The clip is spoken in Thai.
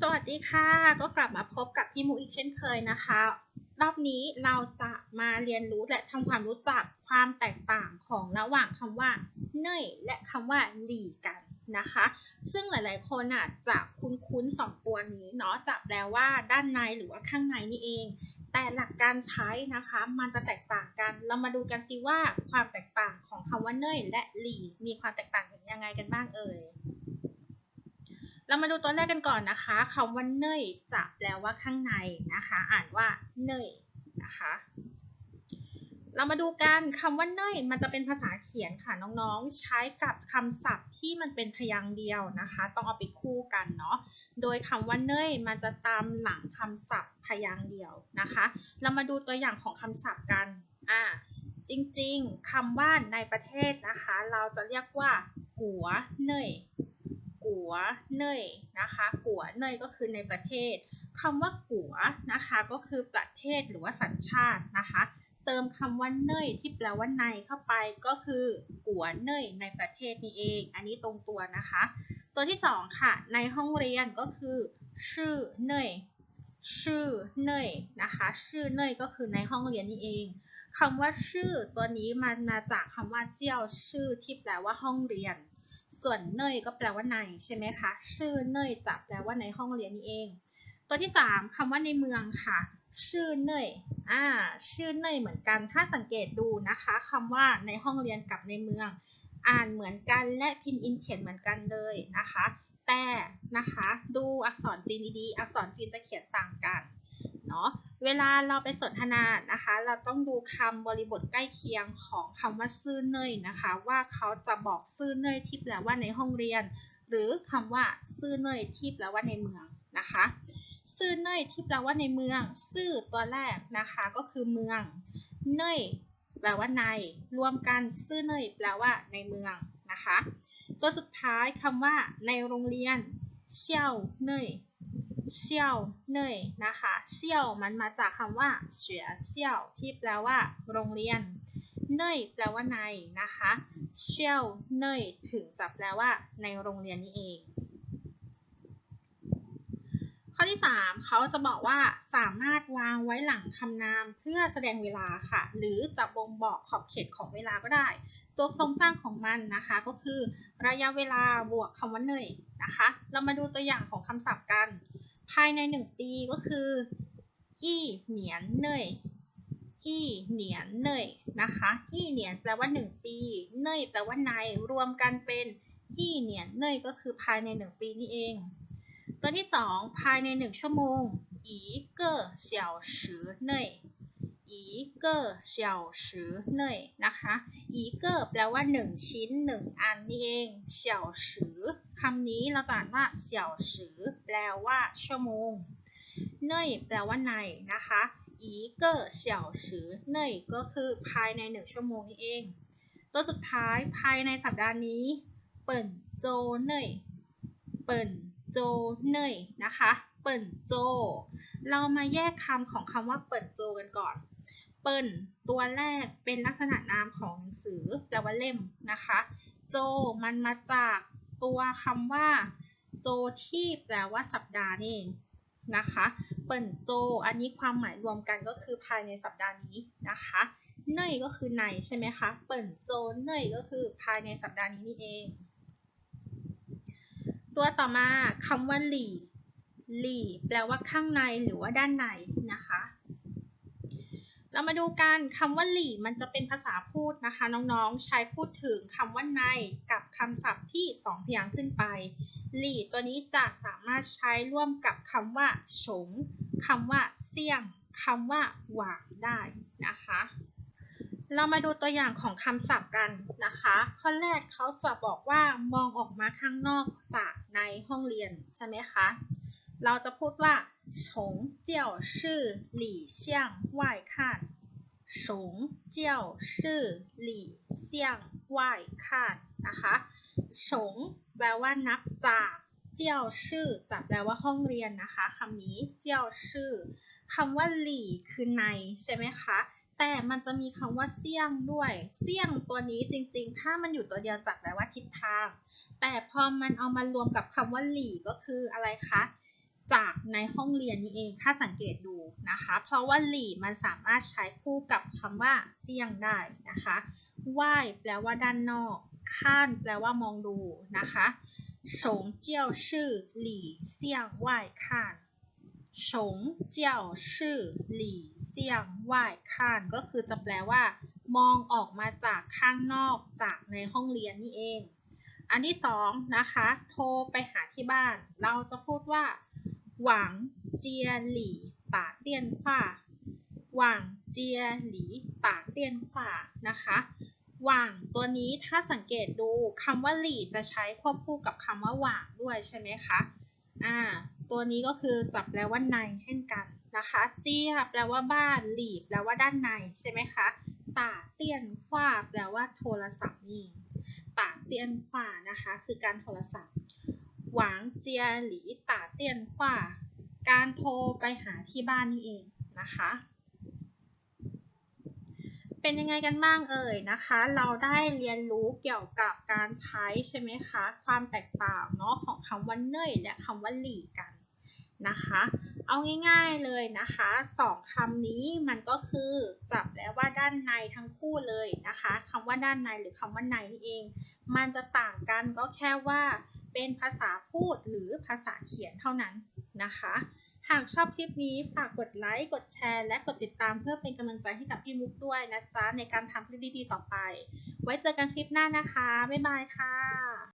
สวัสดีค่ะ ก็กลับมาพบกับพี่มุกอีกเช่นเคยนะคะ รอบนี้เราจะมาเรียนรู้และทำความรู้จักความแตกต่างของระหว่างคำว่าเน่ยและคำว่าหลี่กันนะคะ ซึ่งหลายๆคนอะจะคุ้นๆสองตัวนี้เนาะจะแปลว่าด้านในหรือว่าข้างในนี่เอง แต่หลักการใช้นะคะมันจะแตกต่างกัน เรามาดูกันสิว่าความแตกต่างของคำว่าเน่ยและหลี่มีความแตกต่างอยังไงกันบ้างเอ่ย เรามาดูตัวแรกกันก่อนนะคะคำว่าเนยจะแปลว่าข้างในนะคะ อ่านว่าเนยนะคะ เรามาดูกันคำว่าเนยมันจะเป็นภาษาเขียนค่ะน้องๆ ใช้กับคำศัพท์ที่มันเป็นพยางค์เดียวนะคะ ต้องเอาไปคู่กันเนาะ โดยคำว่าเนยมันจะตามหลังคำศัพท์พยางค์เดียวนะคะ เรามาดูตัวอย่างของคำศัพท์กันอ่าจริงๆคำว่าในประเทศนะคะ เราจะเรียกว่ากัวเนย กัวเนยนะคะ กัวเนยก็คือในประเทศคำว่ากัวนะคะก็คือประเทศหรือว่าสัญชาตินะคะ เติมคำว่าเนยที่แปลว่าในเข้าไปก็คือกัวเนยในประเทศนี่เอง อันนี้ตรงตัวนะคะ ตัวที่สองค่ะ ในห้องเรียนก็คือชื่อเนยชื่อเนยนะคะ ชื่อเนยก็คือในห้องเรียนนี่เองคำว่าชื่อตัวนี้มันมาจากคำว่าเจียวชื่อที่แปลว่าห้องเรียน ส่วนเนยก็แปลว่าในใช่ไหมคะ ชื่อเนยจะแปลว่าในห้องเรียนนี่เอง ตัวที่ 3คำว่าในเมืองค่ะ ชื่อเนยอ่า ชื่อเนยเหมือนกัน ถ้าสังเกตดูนะคะคำว่าในห้องเรียนกับในเมือง อ่านเหมือนกันและพินอินเขียนเหมือนกันเลยนะคะ แต่นะคะ ดูอักษรจีนดีๆ อักษรจีนจะเขียนต่างกัน เนาะ เวลาเราไปสนทนานะคะ เราต้องดูคำบริบทใกล้เคียงของคำว่าซื่อเนยนะคะ ว่าเขาจะบอกซื่อเนยที่แปลว่าในห้องเรียน หรือคำว่าซื่อเนยที่แปลว่าในเมืองนะคะซื่อเนยที่แปลว่าในเมือง ซื่อตัวแรกนะคะก็คือเมือง เนยแปลว่าใน รวมกันซื่อเนยแปลว่าในเมืองนะคะ ตัวสุดท้ายคำว่าในโรงเรียนเชี่ยวเนย เชี่ยวเนยนะคะเชี่ยวมันมาจากคำว่าเฉียเชี่ยวที่แปลว่า โรงเรียนเนยแปลว่าในนะคะเชี่ยวเนยถึงจะแปลว่า ในโรงเรียนนี่เอง ข้อที่ 3เขาจะบอกว่าสามารถวางไว้หลังคำนามเพื่อแสดงเวลาค่ะ หรือจะบ่งบอกขอบเขตของเวลาก็ได้ ตัวโครงสร้างของมันนะคะก็คือ ระยะเวลาบวกคำว่าเนยนะคะ เรามาดูตัวอย่างของคำศัพท์กัน ภายในหนึ่งปีก็คืออีเหนียนเนยอีเหนียนเนยนะคะอีเหนียนแปลว่าหนึ่งปีเนยแปลว่าในรวมกันเป็นอีเหนียนเนยก็คือภายในหนึ่งปีนี่เอง ตัวที่สองภายใน1ชั่วโมงอีเก่อเสี่ยวสือเนย อีเก่อเสี่ยวสือเนยนะคะอีเก่อแปลว่า 1 ชิ้น 1 อันนี่เองเสี่ยวสือคำนี้เราจะอ่านว่าเสี่ยวสือแปลว่าชั่วโมงเนยแปลว่าในนะคะอีเก่อเสี่ยวสือเนยก็คือภายใน 1 ชั่วโมงนี่เอง ตัวสุดท้ายภายในสัปดาห์นี้ เปิ่นโจเนยเปิ่นโจเนยนะคะ เปิ่นโจ เรามาแยกคำของคำว่าเปิ่นโจกันก่อน เปิ่นตัวแรกเป็นลักษณะนามของหนังสือแปลว่าเล่มนะคะ โจมันมาจากตัวคำว่า โจที่แปลว่าสัปดาห์นี่เองนะคะ เปิ่นโจ อันนี้ความหมายรวมกันก็คือภายในสัปดาห์นี้นะคะเนยก็คือในใช่ไหมคะ เปิ่นโจเนยก็คือภายในสัปดาห์นี้นี่เอง ตัวต่อมาคำว่าหลี่ หลีแปลว่าข้างในหรือว่าด้านในนะคะ เรามาดูกันคำว่าหลีมันจะเป็นภาษาพูดนะคะ น้องๆ ใช้พูดถึงคำว่าในกับคำศัพท์ที่สองพยางค์ขึ้นไปหลีตัวนี้จะสามารถใช้ร่วมกับคำว่าฉงคำว่าเสี่ยงคำว่าหวางได้นะคะ เรามาดูตัวอย่างของคำศัพท์กันนะคะ ข้อแรกเขาจะบอกว่ามองออกมาข้างนอกจากในห้องเรียนใช่ไหมคะ เราจะพูดว่าฉงเจียวชื่อหลี่เซียงไหว้ข้นฉงเจียชื่อหลี่เซียงไหว้ข้นนะคะฉงแปลว่านับจากเจียชื่อจะแปลว่าห้องเรียนนะคะคำนี้เจียชื่อคำว่าหลี่คือในใช่ไหมคะแต่มันจะมีคำว่าเสี่ยงด้วย เสี่ยงตัวนี้จริง ๆ ถ้ามันอยู่ตัวเดียวจักแปลว่าทิศทาง แต่พอมันเอามารวมกับคำว่าหลี่ก็คืออะไรคะ จากในห้องเรียนนี่เองถ้าสังเกตดูนะคะ เพราะว่าหลี่มันสามารถใช้คู่กับคำว่าเสี่ยงได้นะคะว่ายแปลว่าด้านนอกข้านแปลว่ามองดูนะคะฉงเจียวชื่อหลี่เสี่ยงว่ายข้านฉงเจียวชื่อหลี่เสี่ยงว่ายข้านก็คือจะแปลว่า มองออกมาจากข้างนอกจากในห้องเรียนนี่เอง อันที่สองนะคะ โทรไปหาที่บ้าน เราจะพูดว่า หวังเจียหลี่ตาเตียนขวาหวังเจียหลี่ตาเตียนขวานะคะหว่างตัวนี้ถ้าสังเกตดูคำว่าหลี่จะใช้ควบคู่กับคำว่าหว่างด้วยใช่ไหมคะอ่าตัวนี้ก็คือจับแปลว่าในเช่นกันนะคะเจียแปลว่าบ้านหลี่แปลว่าด้านในใช่ไหมคะตาเตียนขวาแปลว่าโทรศัพท์นี่ตาเตียนขวานะคะ คือการโทรศัพท์ หวังเจียหลีตาเตียนขว่าการโทรไปหาที่บ้านนี่เองนะคะ เป็นยังไงกันบ้างเอ่ยนะคะ เราได้เรียนรู้เกี่ยวกับการใช้ใช่ไหมคะ ความแตกต่างเนาะของคำว่าเน่ยและคำว่าหลี่กันนะคะ เอาง่ายๆเลยนะคะสองคำนี้มันก็คือจับแล้วว่าด้านในทั้งคู่เลยนะคะคำว่าด้านในหรือคำว่าในนี่เอง มันจะต่างกันก็แค่ว่า เป็นภาษาพูดหรือภาษาเขียนเท่านั้นนะคะ หากชอบคลิปนี้ฝากกดไลค์กดแชร์ และกดติดตามเพื่อเป็นกำลังใจให้กับพี่มุกด้วยนะจ๊ะในการทำคลิปดีๆต่อไป ไว้เจอกันคลิปหน้านะคะ บ๊ายบายค่ะ